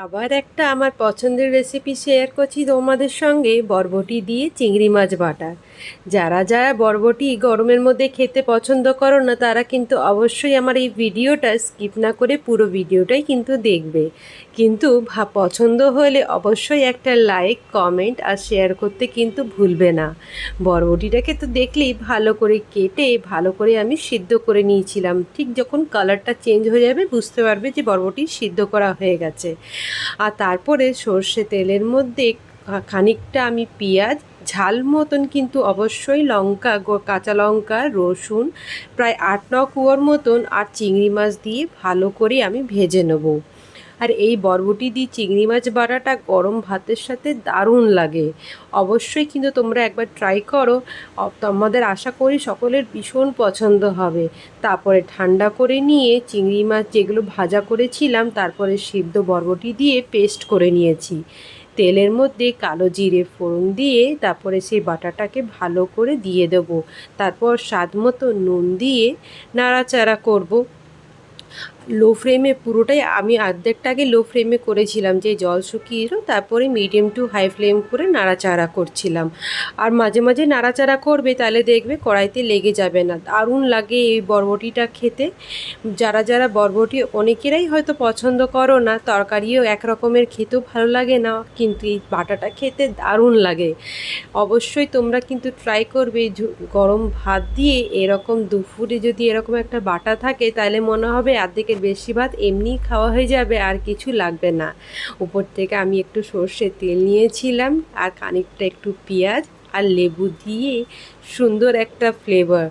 আবার একটা আমার পছন্দের রেসিপি শেয়ার করছি তোমাদের সঙ্গে বরবটি দিয়ে চিংড়ি মাছ বাটা যারা যারা বরবটি গরমের মধ্যে খেতে পছন্দ করো না, তারা কিন্তু অবশ্যই আমার এই ভিডিওটা স্কিপ না করে পুরো ভিডিওটাই কিন্তু দেখবে। কিন্তু ভা পছন্দ হলে অবশ্যই একটা লাইক, কমেন্ট আর শেয়ার করতে কিন্তু ভুলবে না। বরবটিটাকে তো দেখলেই ভালো করে কেটে, ভালো করে আমি সিদ্ধ করে নিয়েছিলাম। ঠিক যখন কালারটা চেঞ্জ হয়ে যাবে, বুঝতে পারবে যে বরবটি সিদ্ধ করা হয়ে গেছে। আর তারপরে সর্ষে তেলের মধ্যে খানিকটা আমি পেঁয়াজ, ঝাল মতন কিন্তু অবশ্যই লঙ্কা কাঁচা লঙ্কা, রসুন, প্রায় আট ন কুয়োর মতন আর চিংড়ি মাছ দিয়ে ভালো করে আমি ভেজে নেব। আর এই বরবটি দিয়ে চিংড়ি মাছ বাড়াটা গরম ভাতের সাথে দারুণ লাগে। অবশ্যই কিন্তু তোমরা একবার ট্রাই করো। তোমাদের আশা করি সকলের ভীষণ পছন্দ হবে। তারপরে ঠান্ডা করে নিয়ে চিংড়ি মাছ যেগুলো ভাজা করেছিলাম, তারপরে সিদ্ধ বরবটি দিয়ে পেস্ট করে নিয়েছি। তেলের মধ্যে কালো জিরে ফোড়ন দিয়ে তারপরে সেই বাটাটাকে ভালো করে দিয়ে দেবো। তারপর স্বাদ মতো নুন দিয়ে নাড়াচাড়া করব। লো ফ্লেমে পুরোটাই আমি অর্ধেকটাকে লো ফ্লেমে করেছিলাম, যে জল শুকিয়ে এলো, তারপরে মিডিয়াম টু হাই ফ্লেম করে নাড়াচাড়া করছিলাম। আর মাঝে মাঝে নাড়াচাড়া করবে, তাহলে দেখবে কড়াইতে লেগে যাবে না। দারুণ লাগে এই বরবটিটা খেতে। যারা যারা বরবটি অনেকেরাই হয়তো পছন্দ করো না, তরকারিও এক রকমের খেতেও ভালো লাগে না, কিন্তু এই বাটাটা খেতে দারুণ লাগে। অবশ্যই তোমরা কিন্তু ট্রাই করবে গরম ভাত দিয়ে এরকম দুপুরে যদি এরকম একটা বাটা থাকে, তাহলে মনে হবে অর্ধেকের বেশি ভাত এমনি খাওয়া হয়ে যাবে, আর কিছু লাগবে না। উপর থেকে আমি একটু সর্ষের তেল নিয়েছিলাম, আর খানিকটা একটু পেঁয়াজ আর লেবু দিয়ে সুন্দর একটা ফ্লেভার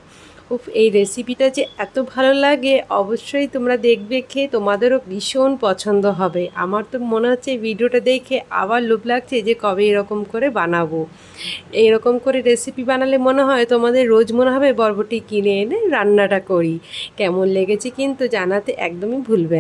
উফ, এই রেসিপিটা যে এত ভালো লাগে, অবশ্যই তোমরা দেখবে, খেয়ে তোমাদেরও ভীষণ পছন্দ হবে। আমার তো মনে হচ্ছে ভিডিওটা দেখে আবার লোভ লাগছে যে কবে এরকম করে বানাবো। এরকম করে রেসিপি বানালে মনে হয় তোমাদের রোজ মনে হবে বরবটি কিনে এনে রান্নাটা করি। কেমন লেগেছে কিন্তু জানাতে একদমই ভুলবে না।